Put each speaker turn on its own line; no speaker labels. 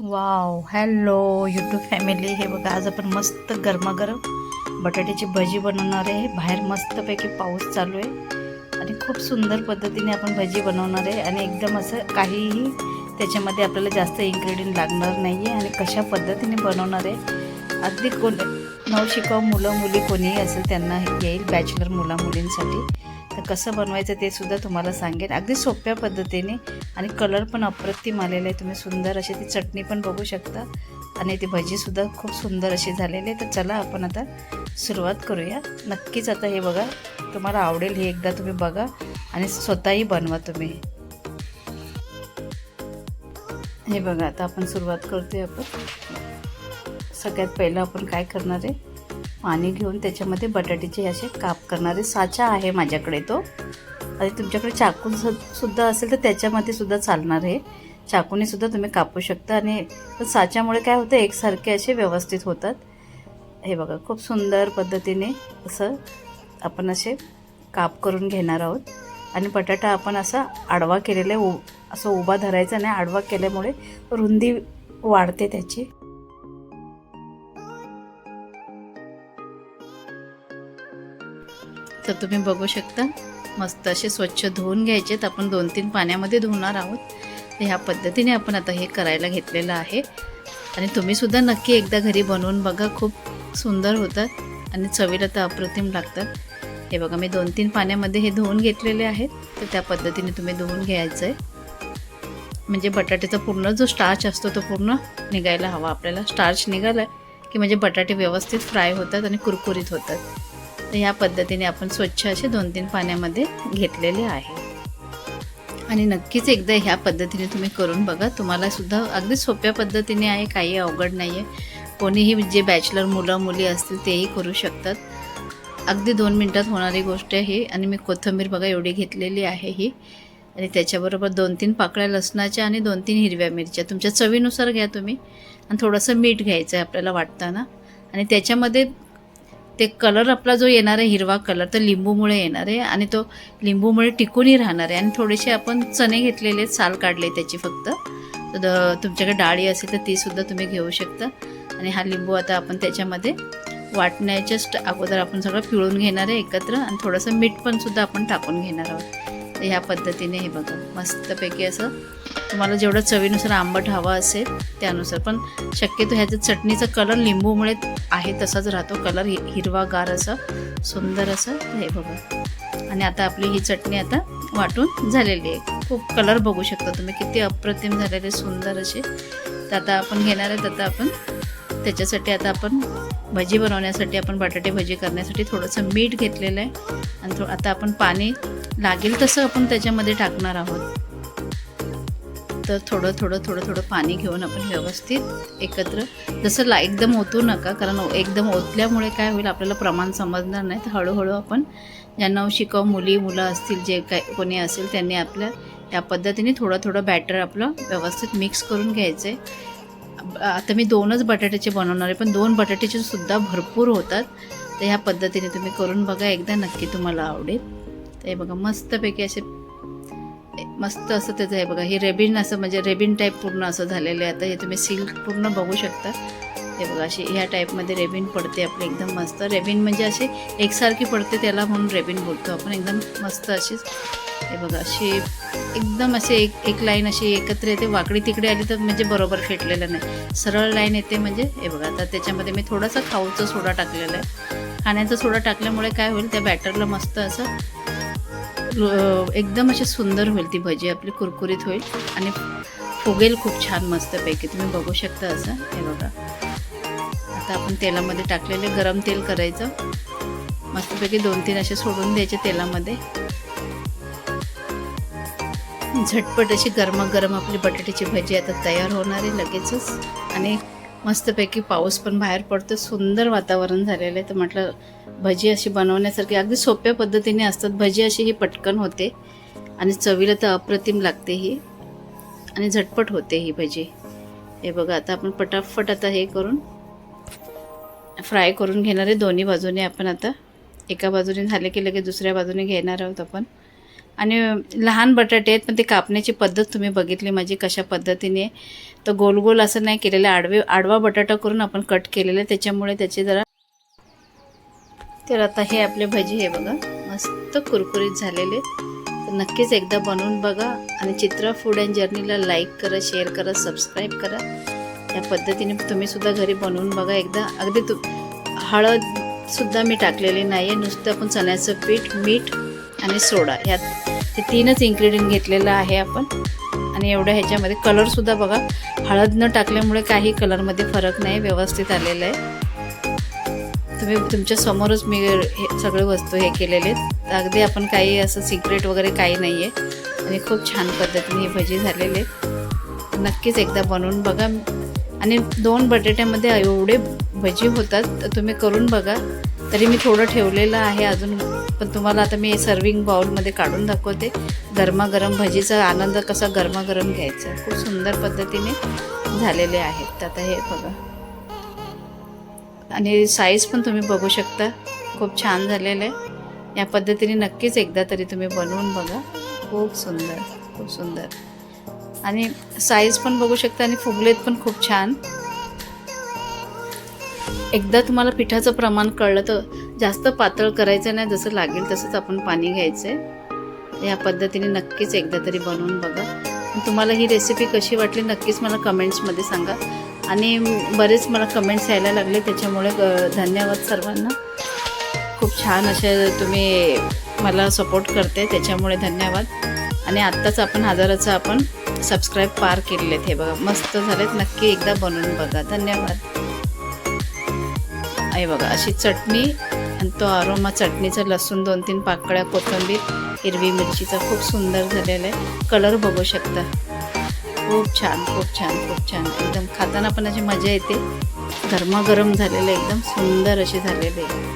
Wow hello YouTube family हे बघा आज आपण मस्त गरमागरम बटाट्याची भजी बनवणार आहे. बाहेर मस्तपैकी पाऊस चालू आहे. आणि खूप सुंदर पद्धतीने आपण भजी बनवणार आहे. आणि एकदम असं काहीही त्याच्यामध्ये आपल्याला जास्त इन्ग्रेडियंट लागणार नाही आहे आणि कशा पद्धतीने बनवणार आहे. अगदी कोण नवशिकाऊ मुलं मुली कोणीही असेल त्यांना हे येईल. बॅचलर मुला मुलींसाठी तर कसं बनवायचं ते सुद्धा तुम्हाला सांगेन. अगदी सोप्या पद्धतीने आणि कलर पण अप्रतिम आलेला आहे. तुम्ही सुंदर अशी ती चटणी पण बघू शकता. आणि ती भजीसुद्धा खूप सुंदर अशी झालेली आहे. तर चला आपण आता सुरुवात करूया. नक्कीच आता हे बघा तुम्हाला आवडेल हे एकदा तुम्ही बघा आणि स्वतःही बनवा तुम्ही. हे बघा आता आपण सुरुवात करतोय आपण. सगळ्यात पहिलं आपण काय करणार आहे? पाणी घेऊन त्याच्यामध्ये बटाट्याचे असे काप करणारे साचा आहे माझ्याकडे तो. आणि तुमच्याकडे चाकू सुद्धा असेल तर त्याच्यामध्ये सुद्धा चालणार आहे. चाकूने सुद्धा तुम्ही कापू शकता आणि साच्यामुळे काय होतं एकसारखे असे व्यवस्थित होतात. हे बघा खूप सुंदर पद्धतीने असं आपण असे काप करून घेणार आहोत. आणि बटाटा आपण असा आडवा केलेला आहे उ असं उभा धरायचा आणि आडवा केल्यामुळे रुंदी वाढते त्याची. तर तुम्ही बघू शकता मस्त असे स्वच्छ धुवून घ्यायचेत आपण दोन तीन पाण्यामध्ये धुणार आहोत. तर ह्या पद्धतीने आपण आता हे करायला घेतलेलं आहे. आणि तुम्हीसुद्धा नक्की एकदा घरी बनवून बघा खूप सुंदर होतात आणि चवीला तर अप्रतिम लागतात. हे बघा मी दोन तीन पाण्यामध्ये हे धुवून घेतलेले आहेत. तर त्या पद्धतीने तुम्ही धुवून घ्यायचं आहे म्हणजे बटाट्याचा पूर्ण जो स्टार्च असतो तो पूर्ण निघायला हवा आपल्याला. स्टार्च निघाला की म्हणजे बटाटे व्यवस्थित फ्राय होतात आणि कुरकुरीत होतात. ह्या पद्धतीने आपण स्वच्छ असे दोन तीन पाण्यामध्ये घेतलेले आहे. आणि नक्कीच एकदा ह्या पद्धतीने तुम्ही करून बघा. तुम्हाला सुद्धा अगदी सोप्या पद्धतीने आहे काही अवघड नाही आहे कोणीही जे बॅचलर मुलं मुली असतील तेही करू शकतात. अगदी दोन मिनटात होणारी गोष्ट आहे आणि मी कोथिंबीर बघा एवढी घेतलेली आहे ही. आणि त्याच्याबरोबर दोन तीन पाकळ्या लसणाच्या आणि दोन तीन हिरव्या मिरच्या. तुमच्या चवीनुसार घ्या तुम्ही. आणि थोडंसं मीठ घ्यायचं आहे आपल्याला वाटताना. आणि त्याच्यामध्ये ते कलर आपला जो येणार आहे हिरवा कलर तर लिंबूमुळे येणार आहे आणि तो लिंबूमुळे टिकूनही राहणार आहे. आणि थोडेसे आपण चणे घेतलेले साल काढले त्याची फक्त. तर तुमच्याकडे डाळी असेल तर ती सुद्धा तुम्ही घेऊ शकता. आणि हा लिंबू आता आपण त्याच्यामध्ये वाटण्याच्या अगोदर आपण सगळं पिळून घेणार आहे एकत्र. आणि थोडंसं मीठ पण सुद्धा आपण टाकून घेणार आहोत. तर ह्या पद्धतीने हे बघा मस्तपैकी असं तुम्हाला जेवढं चवीनुसार आंबट हवा असेल त्यानुसार. पण शक्यतो ह्याचं चटणीचा कलर लिंबूमुळे आहे तसाच राहतो. कलर हि हिरवागार असं सुंदर असं हे बघा. आणि आता आपली ही चटणी आता वाटून झालेली आहे. खूप कलर बघू शकता तुम्ही. किती अप्रतिम झालेले सुंदर असे. तर आता आपण घेणार आहेत आता आपण त्याच्यासाठी आता आपण भजी बनवण्यासाठी आपण बटाटे भजी करण्यासाठी थोडंसं मीठ घेतलेलं आहे. आणि थो आता आपण पाणी लागेल तसं आपण त्याच्यामध्ये टाकणार आहोत. तर थोडं थोडं थोडं थोडं पाणी घेऊन आपण व्यवस्थित एकत्र जसं ला एकदम ओतू नका कारण एकदम ओतल्यामुळे काय होईल आपल्याला प्रमाण समजणार नाही. तर हळूहळू आपण ज्यांना शिकव मुली मुलं असतील जे काय कोणी असेल त्यांनी आपल्या या पद्धतीने थोडं थोडं बॅटर आपलं व्यवस्थित मिक्स करून घ्यायचं आहे आता मी दोनच बटाट्याचे बनवणार आहे पण दोन बटाट्याचे सुद्धा भरपूर होतात. तर ह्या पद्धतीने तुम्ही करून बघा एकदा नक्की तुम्हाला आवडेल. तर हे बघा मस्तपैकी असे मस्त असं त्याचं आहे बघा हे रेबिन असं म्हणजे रेबिन टाईप पूर्ण असं झालेलं आहे. आता हे तुम्ही सिल्क पूर्ण बघू शकता. हे बघा अशी ह्या टाईपमध्ये रेबिन पडते आपली एकदम मस्त. रेबिन म्हणजे अशी एकसारखी पडते त्याला म्हणून रेबिन बोलतो आपण एकदम मस्त अशीच. हे बघा अशी एकदम असे एक एक लाईन अशी एकत्र येते वाकडी तिकडे आली तर म्हणजे बरोबर फेटलेलं नाही. सरळ लाईन येते म्हणजे हे बघा आता त्याच्यामध्ये मी थोडासा खाऊचा सोडा टाकलेला आहे. खाण्याचा सोडा टाकल्यामुळे काय होईल त्या बॅटरला मस्त असं एकदम अशी सुंदर होईल ती भजी आपली कुरकुरीत होईल. आणि फुगेल खूप छान मस्तपैकी तुम्ही बघू शकता असं हे बघा. आता आपण तेलामध्ये टाकलेले गरम तेल करायचं. मस्तपैकी दोन तीन असे सोडून द्यायचे तेलामध्ये. झटपट अशी गरमागरम आपली बटाट्याची भजी आता तयार होणार आहे लगेचच. आणि मस्तपैकी पाऊस पण बाहेर पडतो सुंदर वातावरण झालेलं आहे. तर म्हटलं भजी अशी बनवण्यासारखी अगदी सोप्या पद्धतीने असतात. भजी अशी ही पटकन होते. आणि चवीला तर अप्रतिम लागते ही. आणि झटपट होते ही भजी. हे बघा आता आपण पटापट आता हे करून फ्राय करून घेणार आहे. दोन्ही बाजूने आपण आता एका बाजूने झाले की लगेच दुसऱ्या बाजूने घेणार आहोत आपण. आणि लहान बटाटे आहेत पण ते कापण्याची पद्धत तुम्ही बघितली माझी कशा पद्धतीने. तर गोल गोल असं नाही केलेलं आडवे आडवा बटाटा करून आपण कट केलेलं आहे. त्याच्यामुळे त्याचे जरा तर आता हे आपले भजी हे बघा. मस्त कुरकुरीत झालेले तर नक्कीच एकदा बनवून बघा. आणि चित्रा फूड अँड जर्नीला लाईक करा शेअर करा सबस्क्राईब करा. या पद्धतीने तुम्हीसुद्धा घरी बनवून बघा. एकदा अगदी तु हळदसुद्धा मी टाकलेली नाही आहे नुसतं आपण चण्याचं पीठ मीठ आणि सोडा यात हे तीनच इन्ग्रेडियंट घेतलेलं आहे आपण. आणि एवढं ह्याच्यामध्ये कलरसुद्धा बघा. हळद न टाकल्यामुळे काही कलरमध्ये फरक नाही. व्यवस्थित आलेलं आहे. तुम्ही तुमच्या समोरच मी हे सगळे वस्तू हे केलेले आहेत. अगदी आपण काही असं सिक्रेट वगैरे काही नाही आहे आणि खूप छान पद्धतीने ही भजी झालेले आहेत नक्कीच एकदा बनवून बघा. आणि दोन बटाट्यामध्ये एवढे भजी होतात तर तुम्ही करून बघा. तरी मी थोडं ठेवलेलं आहे अजून पण तुम्हाला आता मी सर्विंग बाउलमध्ये काढून दाखवते. गरमागरम भजीचा आनंद कसा गरमागरम घ्यायचा खूप सुंदर पद्धतीने झालेले आहेत. तर आता हे बघा. आणि साईज पण तुम्ही बघू शकता. खूप छान झालेलं आहे. या पद्धतीने नक्कीच एकदा तरी तुम्ही बनवून बघा. खूप सुंदर खूप सुंदर. आणि साईज पण बघू शकता आणि फुगलेत पण खूप छान. एकदा तुम्हाला पिठाचं प्रमाण कळलं तर जास्त पातळ करायचं नाही जसं लागेल तसंच आपण पाणी घ्यायचं आहे या पद्धतीने नक्कीच एकदा तरी बनवून बघा. तुम्हाला ही रेसिपी कशी वाटली नक्कीच मला कमेंट्समध्ये सांगा. आणि बरेच मला कमेंट्स यायला लागले त्याच्यामुळे धन्यवाद सर्वांना. खूप छान असे तुम्ही मला सपोर्ट करते त्याच्यामुळे धन्यवाद. आणि आत्ताच आपण हजाराचं आपण सबस्क्राईब पार केलेले आहेत. हे बघा मस्त झालेत. नक्की एकदा बनवून बघा. धन्यवाद. आहे बघा अशी चटणी आणि तो अरोमा चटणीचा लसूण दोन तीन पाकळ्या कोथिंबीर हिरवी मिरचीचा खूप सुंदर झालेला आहे. कलर बघू शकता. खूप छान खूप छान खूप छान. एकदम खाताना पण अशी मजा येते. गरमागरम झालेलं एकदम सुंदर असे झालेले आहे.